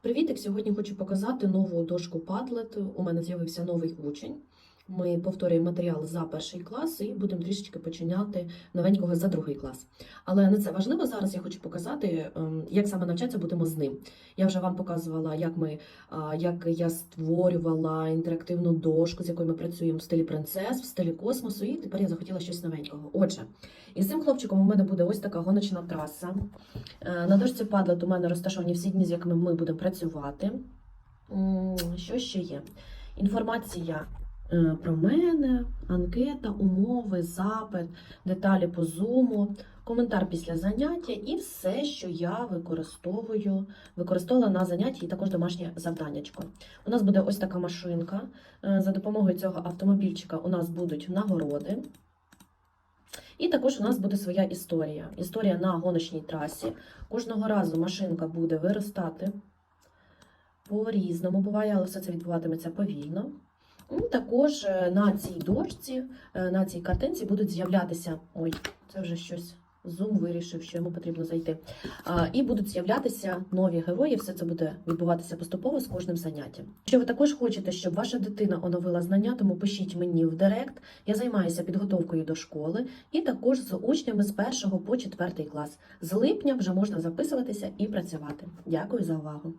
Привітик! Сьогодні хочу показати нову дошку Padlet. У мене з'явився новий учень. Ми повторюємо матеріал за перший клас і будемо трішечки починяти новенького за другий клас. Але не це важливо зараз. Я хочу показати, ем, як саме навчатися будемо з ним. Я вже вам показувала, як ми як я створювала інтерактивну дошку, з якою ми працюємо в стилі принцес, в стилі космосу, і тепер я захотіла щось новенького. Отже, із цим хлопчиком у мене буде ось така гоночна траса. Е, На дошці Padlet у мене розташовані всі дні, з якими ми будемо працювати. Що ще є? Інформація про мене, анкета, умови, запит, деталі по зуму, коментар після заняття і все, що я використовую, використовувала на занятті, і також домашнє завданнячко. У нас буде ось така машинка. Е, За допомогою цього автомобільчика у нас будуть нагороди. І також у нас буде своя історія. Історія на гоночній трасі. Кожного разу машинка буде виростати по-різному буває, але все це відбуватиметься повільно. Також е, на цій дошці, е, на цій картинці будуть з'являтися. Ой, це вже щось. Зум вирішив, що йому потрібно зайти. І будуть з'являтися нові герої. Все це буде відбуватися поступово з кожним заняттям. Якщо ви також хочете, щоб ваша дитина оновила знання, тому пишіть мені в Директ. Я займаюся підготовкою до школи і також з учнями з 1 по 4 клас. З липня вже можна записуватися і працювати. Дякую за увагу.